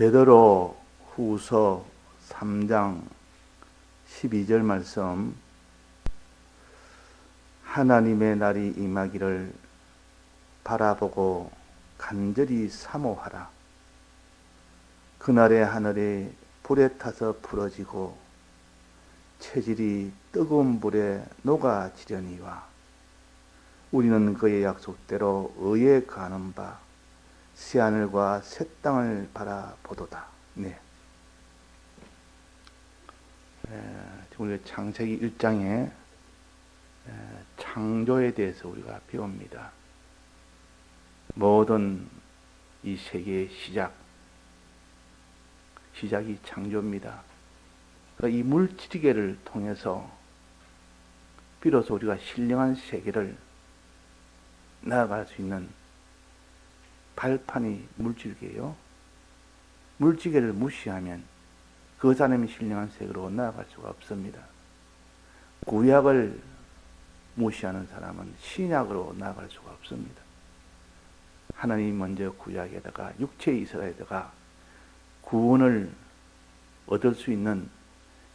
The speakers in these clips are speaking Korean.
베드로 후서 3장 12절 말씀 하나님의 날이 임하기를 바라보고 간절히 사모하라. 그날의 하늘이 불에 타서 부러지고 체질이 뜨거운 불에 녹아지려니와 우리는 그의 약속대로 의에 가는 바 새하늘과 새 땅을 바라보도다. 네. 우리가 창세기 1장에 창조에 대해서 우리가 배웁니다. 모든 이 세계의 시작, 시작이 창조입니다. 그러니까 이 물질계를 통해서 비로소 우리가 신령한 세계를 나아갈 수 있는 발판이 물질계요. 물질계를 무시하면 그 사람이 신령한 세계로 나아갈 수가 없습니다. 구약을 무시하는 사람은 신약으로 나아갈 수가 없습니다. 하나님이 먼저 구약에다가 육체 이스라엘에다가 구원을 얻을 수 있는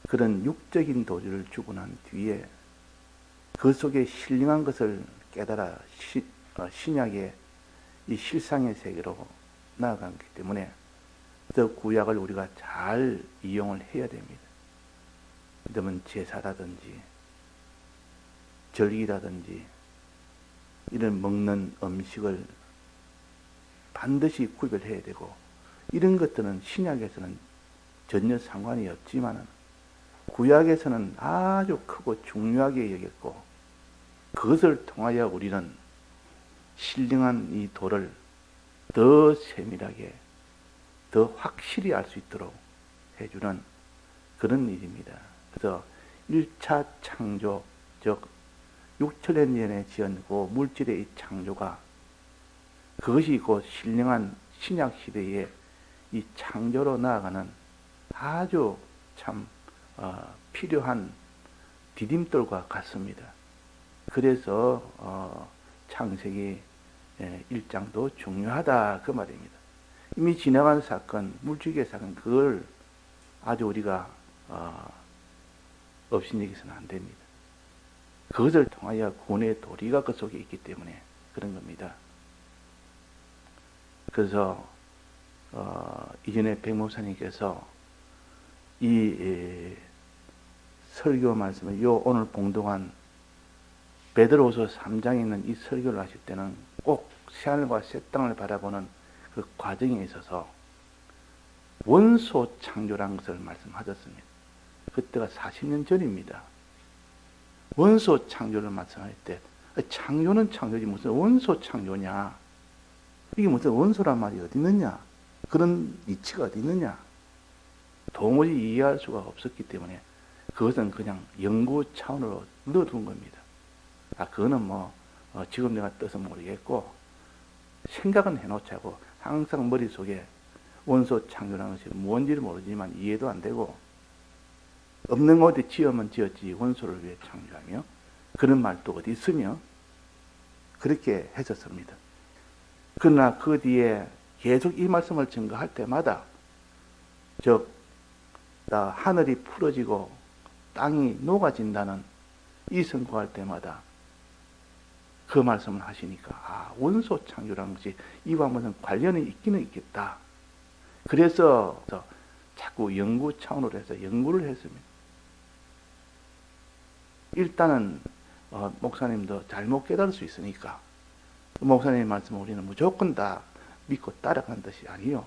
그런 육적인 도주를 주고 난 뒤에 그 속에 신령한 것을 깨달아 시, 어, 신약의 이 실상의 세계로 나아가기 때문에 그 구약을 우리가 잘 이용을 해야 됩니다. 그러면 제사라든지 절기라든지 이런 먹는 음식을 반드시 구별해야 되고 이런 것들은 신약에서는 전혀 상관이 없지만 구약에서는 아주 크고 중요하게 여겼고 그것을 통하여 우리는 신령한 이 도를 더 세밀하게 더 확실히 알 수 있도록 해주는 그런 일입니다. 그래서 1차 창조, 즉 6천년 전에 그 물질의 이 창조가 그것이 그 신령한 신약 시대의 이 창조로 나아가는 아주 참 어, 필요한 디딤돌과 같습니다. 그래서 어, 창세기 1장도 예, 중요하다 그 말입니다. 이미 지나간 사건, 물질계 사건 그걸 아주 우리가 어, 없인 얘기서는 안 됩니다. 그것을 통하여 구원의 도리가 그 속에 있기 때문에 그런 겁니다. 그래서 어, 이전에 백목사님께서 이 에, 설교 말씀을 요 오늘 봉독한 베드로서 3장에 있는 이 설교를 하실 때는 꼭 새하늘과 새 땅을 바라보는 그 과정에 있어서 원소 창조란 것을 말씀하셨습니다. 그때가 40년 전입니다. 원소 창조를 말씀할 때 창조는 창조지 무슨 원소 창조냐? 이게 무슨 원소란 말이 어디 있느냐? 그런 이치가 어디 있느냐? 도무지 이해할 수가 없었기 때문에 그것은 그냥 연구 차원으로 넣어둔 겁니다. 아, 그거는 뭐, 어, 지금 내가 떠서 모르겠고, 생각은 해놓자고, 항상 머릿속에 원소 창조라는 것이 뭔지를 모르지만 이해도 안 되고, 없는 곳에 지으면 지었지, 원소를 왜 창조하며, 그런 말도 어디 있으며, 그렇게 했었습니다. 그러나 그 뒤에 계속 이 말씀을 증거할 때마다, 즉, 하늘이 풀어지고 땅이 녹아진다는 이 선고할 때마다 그 말씀을 하시니까 아 원소 창조라는 것이 이와 무슨 관련이 있기는 있겠다. 그래서 자꾸 연구 차원으로 해서 연구를 했습니다. 일단은 어, 목사님도 잘못 깨달을 수 있으니까 목사님 말씀 우리는 무조건 다 믿고 따라가는 것이 아니요.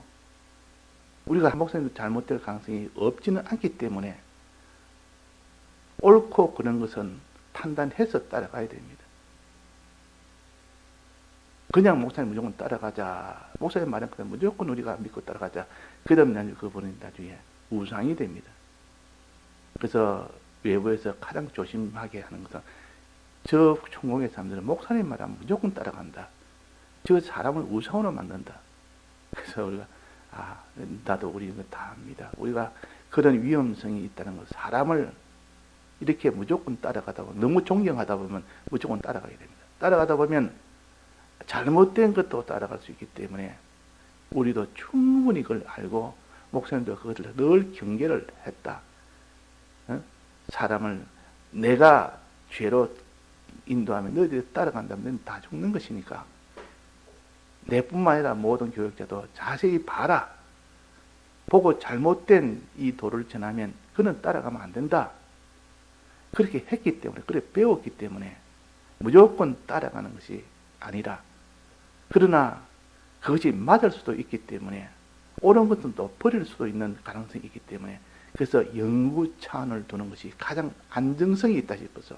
우리가 목사님도 잘못될 가능성이 없지는 않기 때문에 옳고 그런 것은 판단해서 따라가야 됩니다. 그냥 목사님 무조건 따라가자. 목사님 말은 그냥 무조건 우리가 믿고 따라가자. 그 다음 나중에 그분이 나중에 우상이 됩니다. 그래서 외부에서 가장 조심하게 하는 것은 저 총공의 사람들은 목사님 말하면 무조건 따라간다. 저 사람을 우상으로 만든다. 그래서 우리가 아 나도 우리 다 압니다. 우리가 그런 위험성이 있다는 것, 사람을 이렇게 무조건 따라가다 보면 너무 존경하다 보면 무조건 따라가게 됩니다. 따라가다 보면 잘못된 것도 따라갈 수 있기 때문에 우리도 충분히 그걸 알고 목사님도 그것을 늘 경계를 했다. 어? 사람을 내가 죄로 인도하면 너희들이 따라간다면 다 죽는 것이니까 내뿐만 아니라 모든 교육자도 자세히 봐라. 보고 잘못된 이 도를 전하면 그는 따라가면 안 된다. 그렇게 했기 때문에, 그래 배웠기 때문에 무조건 따라가는 것이 아니라 그러나 그것이 맞을 수도 있기 때문에 옳은 것은 또 버릴 수도 있는 가능성이 있기 때문에 그래서 연구 차원을 두는 것이 가장 안정성이 있다 싶어서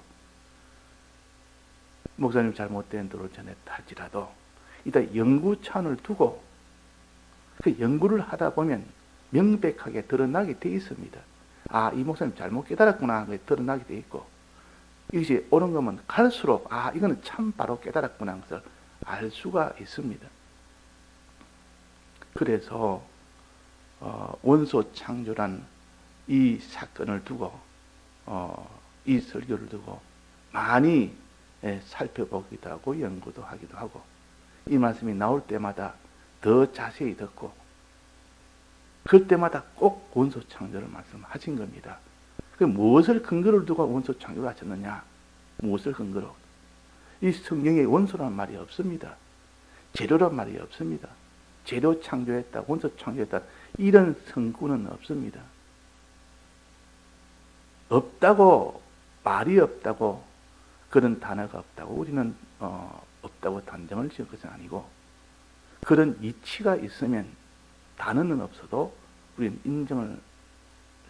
목사님 잘못된 도를 전했다 할지라도 이따 연구 차원을 두고 그 연구를 하다 보면 명백하게 드러나게 돼 있습니다. 아, 이 목사님 잘못 깨달았구나. 그게 드러나게 돼 있고 이것이 옳은 거면 갈수록 아, 이거는 참 바로 깨달았구나. 것을 알 수가 있습니다. 그래서 어, 원소 창조란 이 사건을 두고 어, 이 설교를 두고 많이 예, 살펴보기도 하고 연구도 하기도 하고 이 말씀이 나올 때마다 더 자세히 듣고 그때마다 꼭 원소 창조를 말씀하신 겁니다. 그 무엇을 근거를 두고 원소 창조를 하셨느냐? 무엇을 근거로? 이 성경에 원소란 말이 없습니다. 재료란 말이 없습니다. 재료 창조했다, 원소 창조했다, 이런 성구는 없습니다. 없다고, 말이 없다고, 그런 단어가 없다고, 우리는, 어, 없다고 단정을 지을 것은 아니고, 그런 이치가 있으면 단어는 없어도 우리는 인정을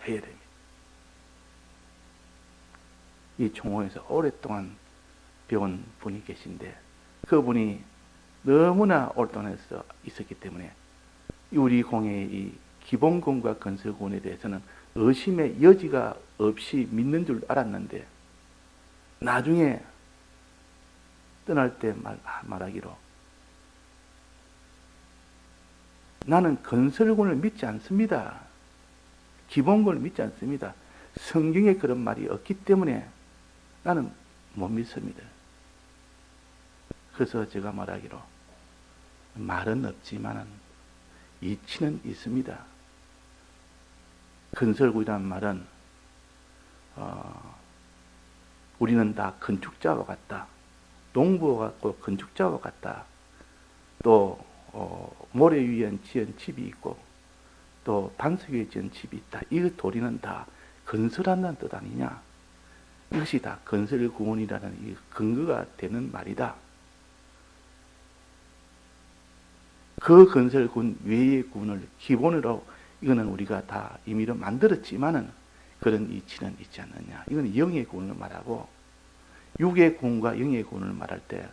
해야 됩니다. 이 종호에서 오랫동안 배운 분이 계신데 그분이 너무나 오랫동안에서 있었기 때문에 우리 공예의 이 기본공과 건설군에 대해서는 의심의 여지가 없이 믿는 줄 알았는데 나중에 떠날 때 말, 말하기로 나는 건설군을 믿지 않습니다. 기본군을 믿지 않습니다. 성경에 그런 말이 없기 때문에 나는 못 믿습니다. 그래서 제가 말하기로 말은 없지만은 이치는 있습니다. 건설구이라는 말은 어, 우리는 다 건축자와 같다. 농부와 같고 건축자와 같다. 또 어, 모래 위에 지은 집이 있고 또 반석 위에 지은 집이 있다. 이 도리는 다 건설한다는 뜻 아니냐? 이것이 다 건설 구원이라는 이 근거가 되는 말이다. 그 건설군 외의 군을 기본으로 이거는 우리가 다 임의로 만들었지만은 그런 이치는 있지 않느냐. 이건 영의 군을 말하고 육의 군과 영의 군을 말할 때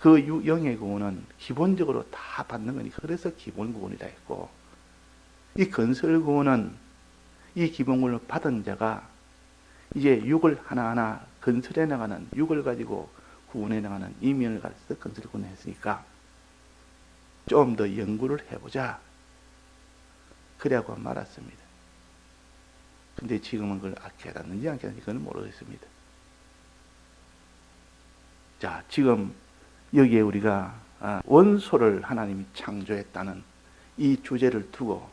그 영의 구원은 기본적으로 다 받는 거니까 그래서 기본 구원이라 했고 이 건설 구원은 이 기본 구원을 받은 자가 이제 육을 하나하나 건설해 나가는 육을 가지고 구원해 나가는 이면을 가지고 건설 구원을 했으니까 좀 더 연구를 해보자 그래고 말았습니다. 근데 지금은 그걸 깨닫는지 안 깨닫는지 그건 모르겠습니다. 자, 지금 여기에 우리가 아, 원소를 하나님이 창조했다는 이 주제를 두고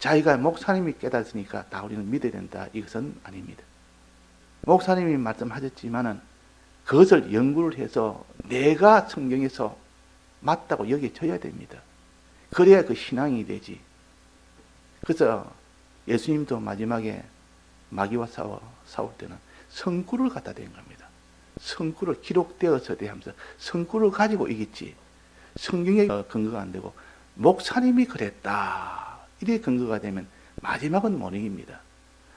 자기가 목사님이 깨닫으니까 다 우리는 믿어야 된다. 이것은 아닙니다. 목사님이 말씀하셨지만은 그것을 연구를 해서 내가 성경에서 맞다고 여겨져야 됩니다. 그래야 그 신앙이 되지. 그래서 예수님도 마지막에 마귀와 싸워, 싸울 때는 성구를 갖다 댄 겁니다. 성구를 기록되어서 대하면서 성구를 가지고 이겼지. 성경에 근거가 안 되고 목사님이 그랬다. 이래 근거가 되면 마지막은 모닝입니다.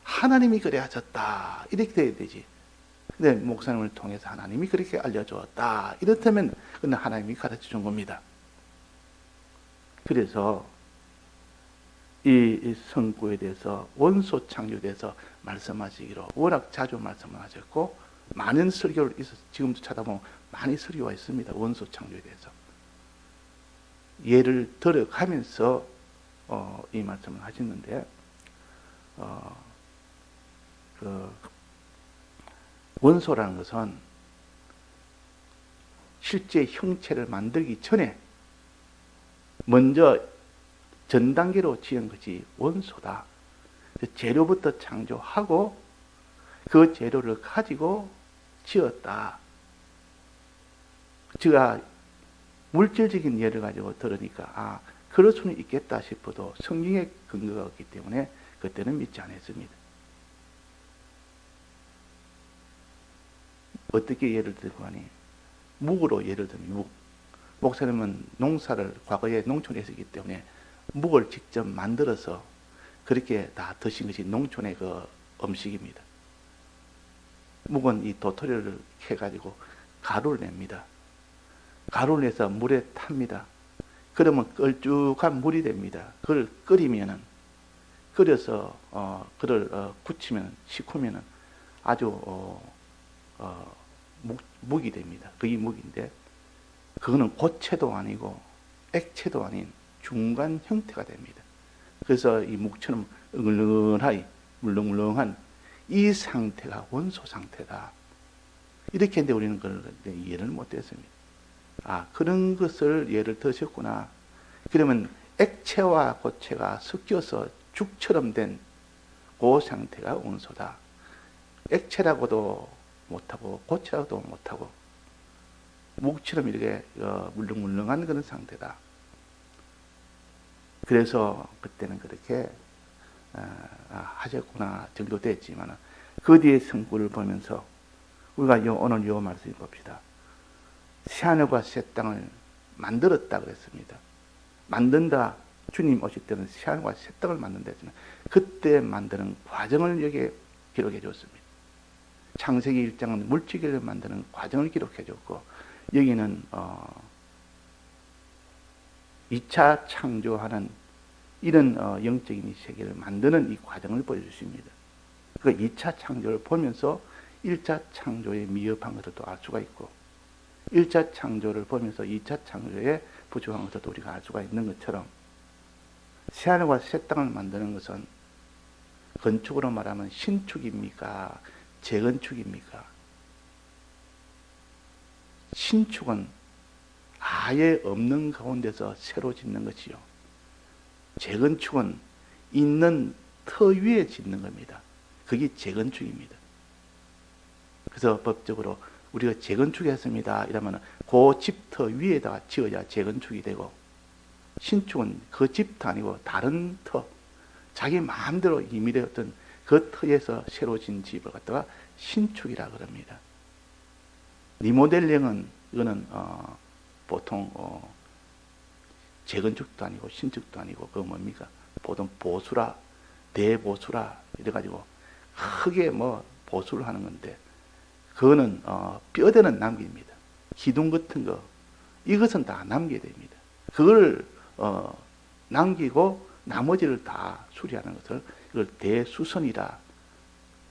하나님이 그래 하셨다. 이렇게 돼야 되지. 근데 목사님을 통해서 하나님이 그렇게 알려주었다. 이렇다면 그는 하나님이 가르쳐 준 겁니다. 그래서 이 성구에 대해서 원소 창조에 대해서 말씀하시기로 워낙 자주 말씀을 하셨고 많은 설교를 지금도 찾아보면 많이 설교가 있습니다. 원소 창조에 대해서. 예를 들어가면서 어, 이 말씀을 하시는데 어, 그 원소라는 것은 실제 형체를 만들기 전에 먼저 전 단계로 지은 것이 원소다. 재료부터 창조하고 그 재료를 가지고 지었다. 제가 물질적인 예를 가지고 들으니까 아 그럴 수는 있겠다 싶어도 성경의 근거가 없기 때문에 그때는 믿지 않았습니다. 어떻게 예를 들고 하니 묵으로 예를 들면 묵 목사님은 농사를 과거에 농촌에 했기 때문에 묵을 직접 만들어서 그렇게 다 드신 것이 농촌의 그 음식입니다. 묵은 이 도토리를 캐가지고 가루를 냅니다. 가루를 내서 물에 탑니다. 그러면 걸쭉한 물이 됩니다. 그걸 끓이면은 끓여서 어 그를 어, 굳히면 식으면은 아주 어, 어, 묵, 묵이 됩니다. 그게 묵인데 그거는 고체도 아니고 액체도 아닌 중간 형태가 됩니다. 그래서 이 묵처럼 은근하이 물렁물렁한 이 상태가 원소 상태다. 이렇게 했는데 우리는 그걸 이해를 못했습니다. 아 그런 것을 예를 드셨구나. 그러면 액체와 고체가 섞여서 죽처럼 된 그 상태가 원소다. 액체라고도 못하고 고체라고도 못하고 묵처럼 이렇게 어, 물렁물렁한 그런 상태다. 그래서 그때는 그렇게 어, 아, 하셨구나 정도 됐지만 그 뒤에 성구를 보면서 우리가 요, 오늘 요 말씀 봅시다. 새하늘과 새 땅을 만들었다 그랬습니다. 만든다. 주님 오실 때는 새하늘과 새 땅을 만든다 했잖아요. 그때 만드는 과정을 여기에 기록해 줬습니다. 창세기 1장은 물질을 만드는 과정을 기록해 줬고 여기는 어 2차 창조하는 이런 어 영적인 이 세계를 만드는 이 과정을 보여주십니다. 그 2차 창조를 보면서 1차 창조의 미흡한 것을 또 알 수가 있고 1차 창조를 보면서 2차 창조의 부족한 또 우리가 알 수가 있는 것처럼 새하늘과 새 땅을 만드는 것은 건축으로 말하면 신축입니까? 재건축입니까? 신축은 아예 없는 가운데서 새로 짓는 것이요. 재건축은 있는 터 위에 짓는 겁니다. 그게 재건축입니다. 그래서 법적으로 우리가 재건축했습니다. 이러면 그 집터 위에다가 지어야 재건축이 되고 신축은 그 집터 아니고 다른 터, 자기 마음대로 이미 되었던 그 터에서 새로 진 집을 갖다가 신축이라 그럽니다. 리모델링은 이거는 어, 보통 어, 재건축도 아니고 신축도 아니고 그 뭡니까? 보통 보수라 대보수라 이래가지고 크게 뭐 보수를 하는 건데 그거는 어, 뼈대는 남깁니다. 기둥 같은 거 이것은 다 남겨야 됩니다. 그걸 어, 남기고 나머지를 다 수리하는 것을 이걸 대수선이라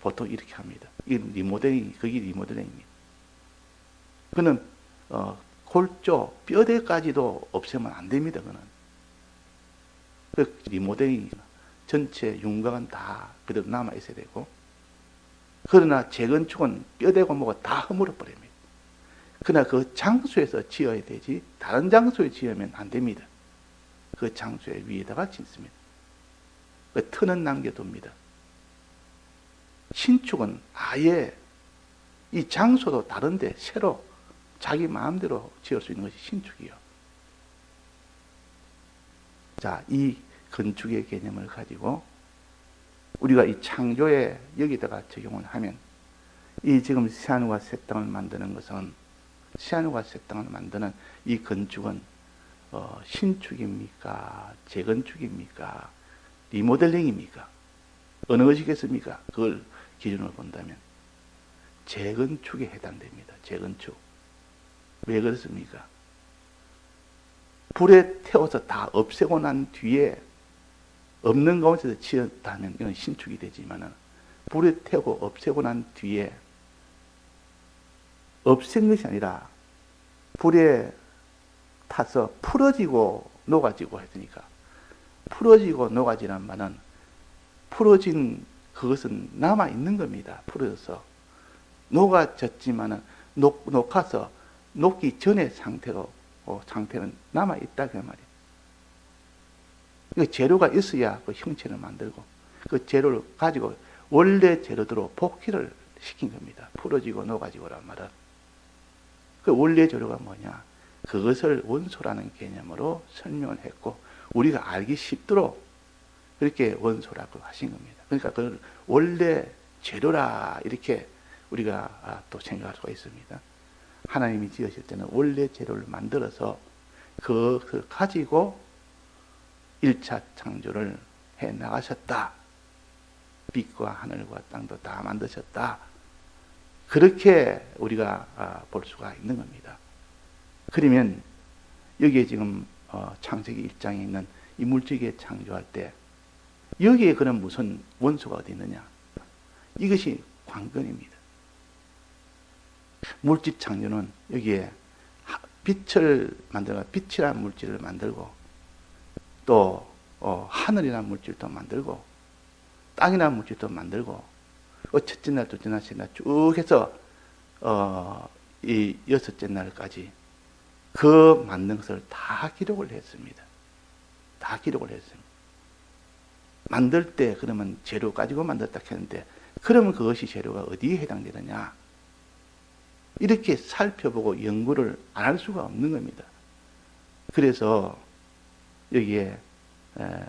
보통 이렇게 합니다. 이 리모델링 그게 리모델링입니다. 그는 어, 골조 뼈대까지도 없애면 안 됩니다. 그는 그 리모델링 전체 윤곽은 다 그대로 남아 있어야 되고 그러나 재건축은 뼈대고 뭐가 다 허물어 버립니다. 그러나 그 장소에서 지어야 되지 다른 장소에 지으면 안 됩니다. 그 장소의 위에다가 짓습니다. 그 터는 남겨둡니다. 신축은 아예 이 장소도 다른데 새로 자기 마음대로 지을 수 있는 것이 신축이요. 자, 이 건축의 개념을 가지고 우리가 이 창조에 여기다가 적용을 하면 이 지금 새하늘과 새 땅을 만드는 것은 새하늘과 새 땅을 만드는 이 건축은 어, 신축입니까? 재건축입니까? 리모델링입니까? 어느 것이겠습니까? 그걸 기준으로 본다면 재건축에 해당됩니다. 재건축. 왜 그렇습니까? 불에 태워서 다 없애고 난 뒤에 없는 가운데서 지었다면 이건 신축이 되지만은 불에 태우고 없애고 난 뒤에 없앤 것이 아니라 불에 타서 풀어지고 녹아지고 했으니까 풀어지고 녹아지란 말은 풀어진 그것은 남아 있는 겁니다. 풀어져서 녹아졌지만은 녹, 녹아서 녹기 전의 상태로 어, 상태는 남아 있다 그 말이에요. 그 재료가 있어야 그 형체를 만들고 그 재료를 가지고 원래 재료대로 복귀를 시킨 겁니다. 풀어지고 녹아지고란 말은. 그 원래 재료가 뭐냐? 그것을 원소라는 개념으로 설명을 했고 우리가 알기 쉽도록 그렇게 원소라고 하신 겁니다. 그러니까 그 원래 재료라 이렇게 우리가 아, 또 생각할 수가 있습니다. 하나님이 지으실 때는 원래 재료를 만들어서 그, 그 가지고 1차 창조를 해 나가셨다. 빛과 하늘과 땅도 다 만드셨다. 그렇게 우리가 아, 볼 수가 있는 겁니다. 그러면 여기에 지금 어, 창세기 1장에 있는 이 물질계 창조할 때 여기에 그런 무슨 원소가 어디 있느냐? 이것이 관건입니다. 물질 창조는 여기에 빛을 만들어 빛이라는 물질을 만들고 또 어, 하늘이라는 물질도 만들고 땅이라는 물질도 만들고 어, 첫째 날, 둘째 날, 셋째 날쭉 해서 어, 이 여섯째 날까지 그 만든 것을 다 기록을 했습니다. 다 기록을 했습니다. 만들 때 그러면 재료 가지고 만들었다 했는데 그러면 그것이 재료가 어디에 해당되느냐? 이렇게 살펴보고 연구를 안 할 수가 없는 겁니다. 그래서 여기에 에,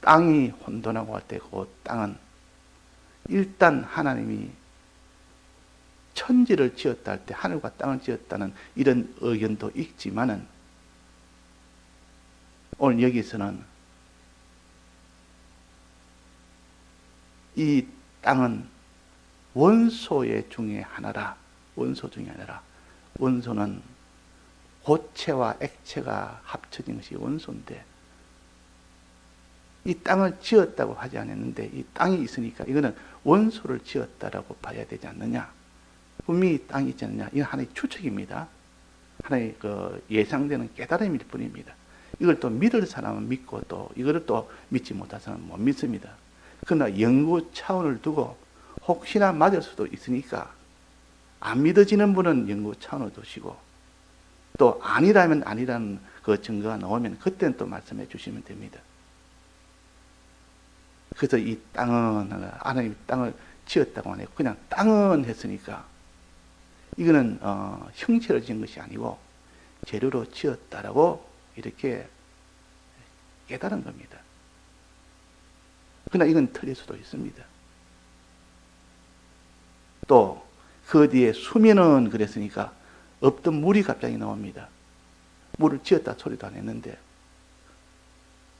땅이 혼돈하고 할 때 그 땅은 일단 하나님이 천지를 지었다 할 때 하늘과 땅을 지었다는 이런 의견도 있지만은 오늘 여기서는 이 땅은 원소의 중에 하나라. 원소 중에 하나라. 원소는 고체와 액체가 합쳐진 것이 원소인데 이 땅을 지었다고 하지 않았는데 이 땅이 있으니까 이거는 원소를 지었다라고 봐야 되지 않느냐. 분명히 땅이 있지 않느냐. 이건 하나의 추측입니다. 하나의 그 예상되는 깨달음일 뿐입니다. 이걸 또 믿을 사람은 믿고 또 이거를 또 믿지 못할 사람은 못 믿습니다. 그러나 연구 차원을 두고 혹시나 맞을 수도 있으니까 안 믿어지는 분은 연구 차원을 두시고 또 아니라면 아니라는 그 증거가 나오면 그때는 또 말씀해 주시면 됩니다. 그래서 이 땅은 하나님 땅을 지었다고 하네요. 그냥 땅은 했으니까 이거는 어, 형체로 지은 것이 아니고 재료로 지었다라고 이렇게 깨달은 겁니다. 그러나 이건 틀릴 수도 있습니다. 또, 그 뒤에 수면은 그랬으니까 없던 물이 갑자기 나옵니다. 물을 지었다 소리도 안 했는데.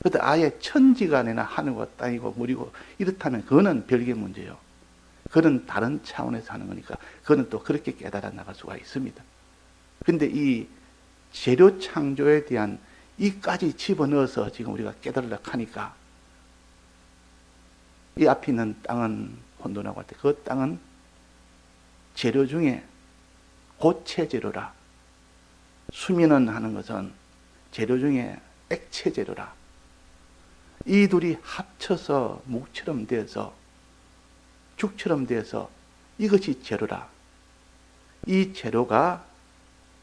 그때 아예 아니라 하늘과 땅이고 물이고 이렇다면 그거는 별개 문제요. 그건 다른 차원에서 하는 거니까 그거는 또 그렇게 깨달아 나갈 수가 있습니다. 근데 이 재료 창조에 대한 이까지 집어넣어서 지금 우리가 깨달으려고 하니까 이 앞에 있는 땅은 혼돈하고 할 때 그 땅은 재료 중에 고체 재료라. 수민은 하는 것은 재료 중에 액체 재료라. 이 둘이 합쳐서 묵처럼 되어서 죽처럼 되어서 이것이 재료라. 이 재료가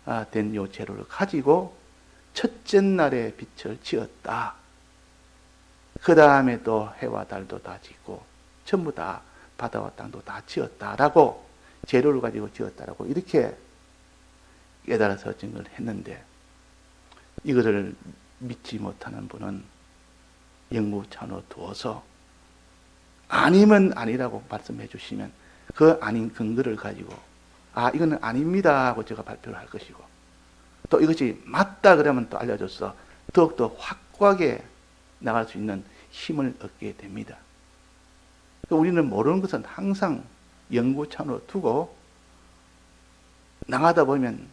아, 된요 재료를 가지고 첫째 날에 빛을 지었다. 그 다음에 또 해와 달도 다 짓고 전부 다 바다와 땅도 다 지었다라고 재료를 가지고 지었다라고 이렇게 깨달아서 증거를 했는데 이거를 믿지 못하는 분은 영구 차원으로 두어서 아니면 아니라고 말씀해 주시면 그 아닌 근거를 가지고 아 이거는 아닙니다 하고 제가 발표를 할 것이고 또 이것이 맞다 그러면 또 알려줘서 더욱더 확고하게 나갈 수 있는 힘을 얻게 됩니다. 그러니까 우리는 모르는 것은 항상 연구차원으로 두고 나가다 보면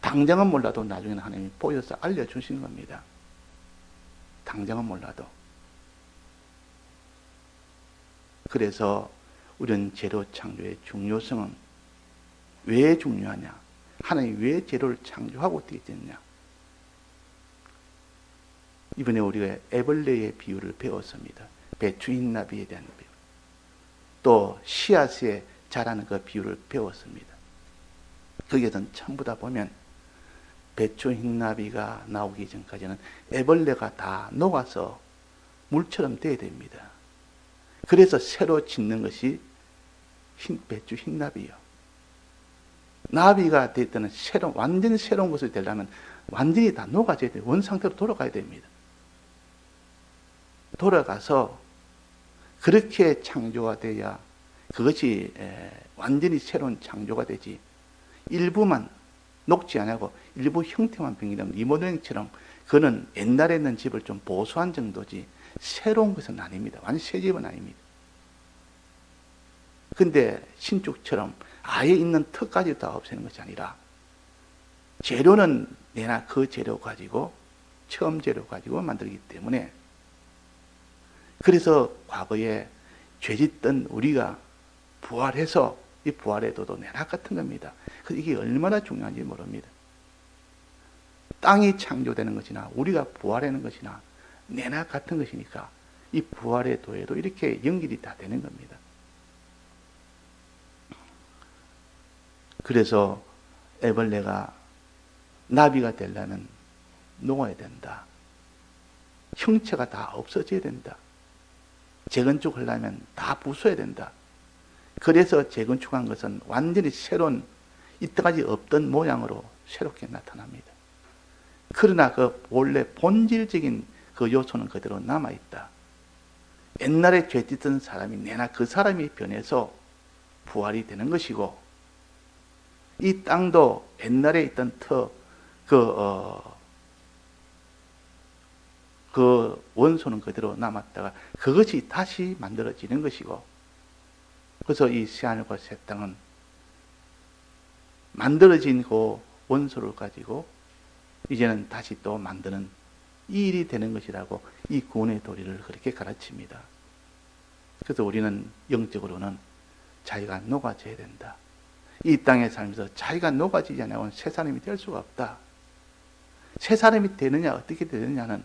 당장은 몰라도 나중에는 하나님이 보여서 알려주시는 겁니다. 당장은 몰라도. 그래서 우리는 재료 창조의 중요성은 왜 중요하냐? 하나님이 왜 재료를 창조하고 어떻게 됐냐? 이번에 우리가 애벌레의 비유를 배웠습니다. 배추인 나비에 대한 비유. 또 씨앗에 자라는 그 비유를 배웠습니다. 거기에는 전부 다 보면 배추 흰나비가 나오기 전까지는 애벌레가 다 녹아서 물처럼 돼야 됩니다. 그래서 새로 짓는 것이 흰, 배추 흰나비요. 나비가 될 때는 새로, 완전히 새로운 것을 되려면 완전히 다 녹아져야 돼요. 원 상태로 돌아가야 됩니다. 돌아가서 그렇게 창조가 돼야 그것이 에, 완전히 새로운 창조가 되지. 일부만 녹지 않고 일부 형태만 변기되면 리모델링처럼 그는 옛날에 있는 집을 좀 보수한 정도지 새로운 것은 아닙니다. 완전 새 집은 아닙니다. 근데 신축처럼 아예 있는 턱까지 다 없애는 것이 아니라 재료는 내나 그 재료 가지고 처음 재료 가지고 만들기 때문에 그래서 과거에 죄짓던 우리가 부활해서 이 부활의 도도 내락 같은 겁니다. 그래서 이게 얼마나 중요한지 모릅니다. 땅이 창조되는 것이나 우리가 부활하는 것이나 내락 같은 것이니까 이 부활의 도에도 이렇게 연결이 다 되는 겁니다. 그래서 애벌레가 나비가 되려면 녹아야 된다. 형체가 다 없어져야 된다. 재건축하려면 다 부숴야 된다. 그래서 재건축한 것은 완전히 새로운 이때까지 없던 모양으로 새롭게 나타납니다. 그러나 그 원래 본질적인 그 요소는 그대로 남아있다. 옛날에 죄 짓던 사람이 내나 그 사람이 변해서 부활이 되는 것이고 이 땅도 옛날에 있던 터, 그, 어, 그 원소는 그대로 남았다가 그것이 다시 만들어지는 것이고 그래서 이 새하늘과 새 땅은 만들어진 그 원소를 가지고 이제는 다시 또 만드는 이 일이 되는 것이라고 이 구원의 도리를 그렇게 가르칩니다. 그래서 우리는 영적으로는 자기가 녹아져야 된다. 이 땅에 살면서 자기가 녹아지지 않으면 새 사람이 될 수가 없다. 새 사람이 되느냐 어떻게 되느냐는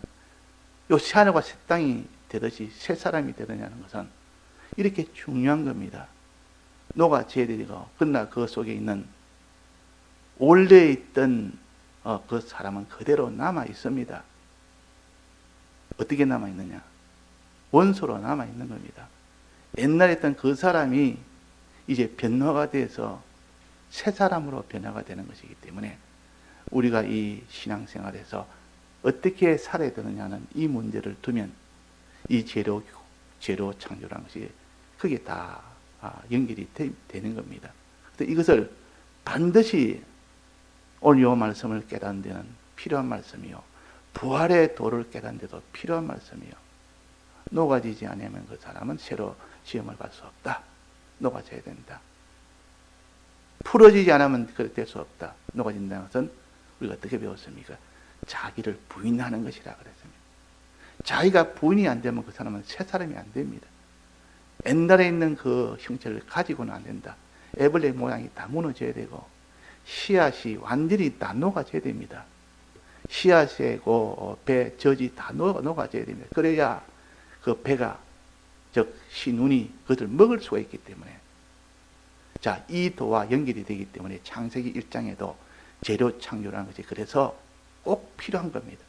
요 새 하늘과 새 땅이 되듯이 새 사람이 되느냐는 것은 이렇게 중요한 겁니다. 녹아져야 되고 그러나 그 속에 있는 원래 있던 어, 그 사람은 그대로 남아 있습니다. 어떻게 남아 있느냐? 원소로 남아 있는 겁니다. 옛날에 있던 그 사람이 이제 변화가 돼서 새 사람으로 변화가 되는 것이기 때문에 우리가 이 신앙생활에서 어떻게 살아야 되느냐는 이 문제를 두면 이 재료, 재료 창조라는 것이 그게 다 아, 연결이 되, 는 겁니다. 이것을 반드시 오늘 이 말씀을 깨닫는 데는 필요한 말씀이요. 부활의 도를 깨닫는 데도 필요한 말씀이요. 녹아지지 않으면 그 사람은 새로 시험을 받을 수 없다. 녹아져야 된다. 풀어지지 않으면 그렇게 될 수 없다. 녹아진다는 것은 우리가 어떻게 배웠습니까? 자기를 부인하는 것이라 그랬습니다. 자기가 부인이 안 되면 그 사람은 새 사람이 안 됩니다. 옛날에 있는 그 형체를 가지고는 안 된다. 애벌레 모양이 다 무너져야 되고 씨앗이 완전히 다 녹아져야 됩니다. 씨앗이고 배, 젖이 다 녹아져야 됩니다. 그래야 그 배가 즉 신운이 그것을 먹을 수가 있기 때문에 자, 이 도와 연결이 되기 때문에 창세기 1장에도 재료 창조라는 것이 그래서 꼭 필요한 겁니다.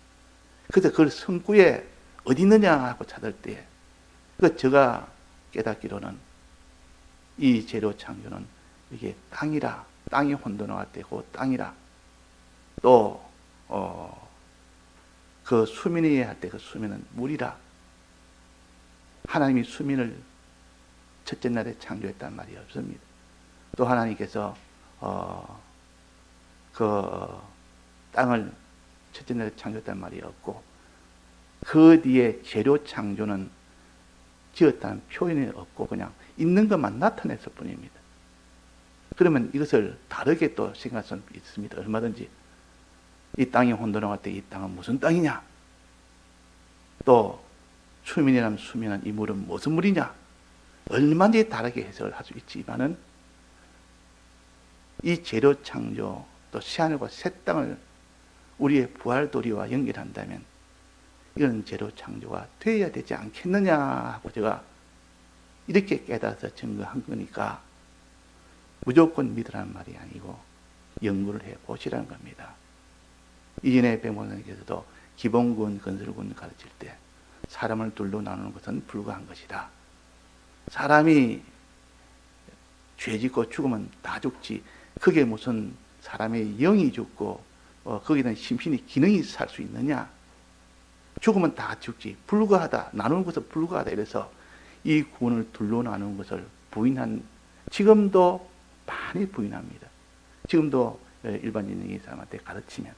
그래서 그걸 성구에 어디 있느냐 하고 찾을 때, 그 제가 깨닫기로는 이 재료 창조는 이게 땅이라, 땅이 혼돈화가 되고 땅이라, 또, 어, 그 수민이 할때 그 수민은 물이라, 하나님이 수민을 첫째 날에 창조했단 말이 없습니다. 또 하나님께서 어, 그 땅을 첫째 날에 창조했단 말이 없고 그 뒤에 재료 창조는 지었다는 표현이 없고 그냥 있는 것만 나타냈을 뿐입니다. 그러면 이것을 다르게 또 생각할 수 있습니다. 얼마든지 이 땅이 혼돈할 때 이 땅은 무슨 땅이냐? 또 수민이라면 수민은 이 물은 무슨 물이냐? 얼마든지 다르게 해석을 할 수 있지만은 이 재료 창조 또 새하늘과 새 땅을 우리의 부활 도리와 연결한다면 이런 재료 창조가 되어야 되지 않겠느냐 하고 제가 이렇게 깨달아서 증거한 거니까 무조건 믿으라는 말이 아니고 연구를 해 보시라는 겁니다. 이전에 백목사님께서도 기본군, 건설군 가르칠 때 사람을 둘로 나누는 것은 불가한 것이다. 사람이 죄 짓고 죽으면 다 죽지. 그게 무슨 사람의 영이 죽고 어, 거기는 심신이 기능이 살 수 있느냐? 죽으면 다 죽지. 불가하다. 나누는 것은 불가하다. 이래서 이 구원을 둘로 나누는 것을 부인한 지금도 많이 부인합니다. 지금도 예, 일반인이 사람한테 가르치면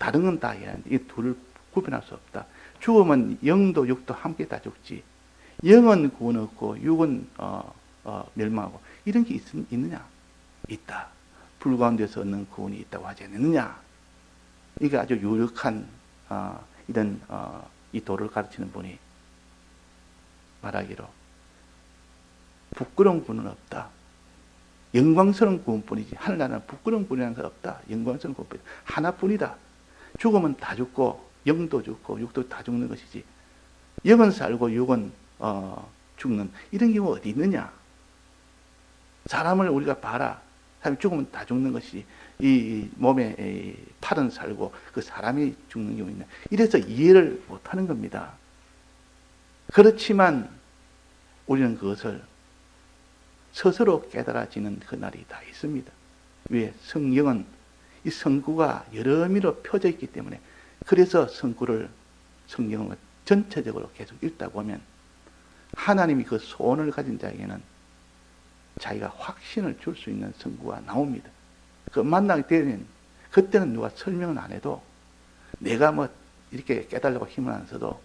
다른 건다 하는데 이 둘을 구분할 수 없다. 죽으면 영도 육도 함께 다 죽지. 영은 구원 없고 육은 어, 어, 멸망하고 이런 게 있, 있느냐? 있다. 불 가운데서 얻는 구원이 있다고 하지 않느냐? 이게 아주 유력한 어, 이런 어, 이 도를 가르치는 분이 말하기로 부끄러운 구원은 없다. 영광스러운 구원뿐이지 하늘나라는 부끄러운 구원이라는 건 없다. 영광스러운 구원뿐 하나뿐이다. 죽으면 다 죽고 영도 죽고 육도 다 죽는 것이지. 영은 살고 육은 어, 죽는 이런 경우 어디 있느냐? 사람을 우리가 봐라. 사람이 죽으면 다 죽는 것이지. 이 몸에 이 팔은 살고 그 사람이 죽는 경우 있냐? 이래서 이해를 못하는 겁니다. 그렇지만 우리는 그것을 스스로 깨달아지는 그날이 다 있습니다. 왜? 성경은 이 성구가 여러 미로 펴져 있기 때문에 그래서 성구를 성경을 전체적으로 계속 읽다 보면 하나님이 그 소원을 가진 자에게는 자기가 확신을 줄 수 있는 성구가 나옵니다. 그 만나게 되면 그때는 누가 설명은 안 해도 내가 뭐 이렇게 깨달으려고 힘을 안 써도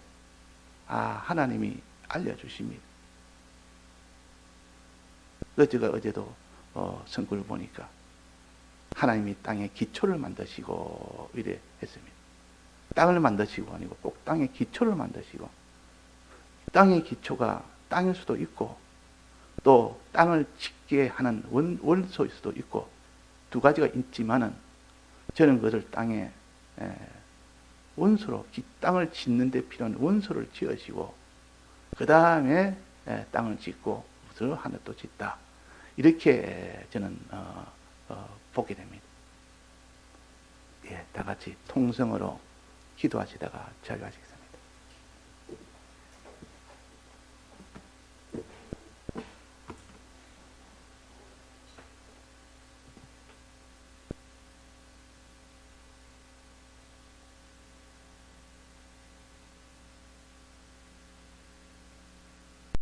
아 하나님이 알려주십니다. 그 제가 어제도 어, 성구를 보니까 하나님이 땅에 기초를 만드시고 이래 했습니다. 땅을 만드시고 아니고 꼭 땅에 기초를 만드시고 땅의 기초가 땅일 수도 있고 또 땅을 짓게 하는 원, 원소일 수도 있고 두 가지가 있지만은 저는 그것을 땅에 에, 원소로 기- 땅을 짓는 데 필요한 원소를 지으시고 그 다음에 땅을 짓고 무엇을 하나 또 짓다 이렇게 저는 어, 어, 보게 됩니다. 예, 다 같이 통성으로 기도하시다가 잘 가시겠습니다.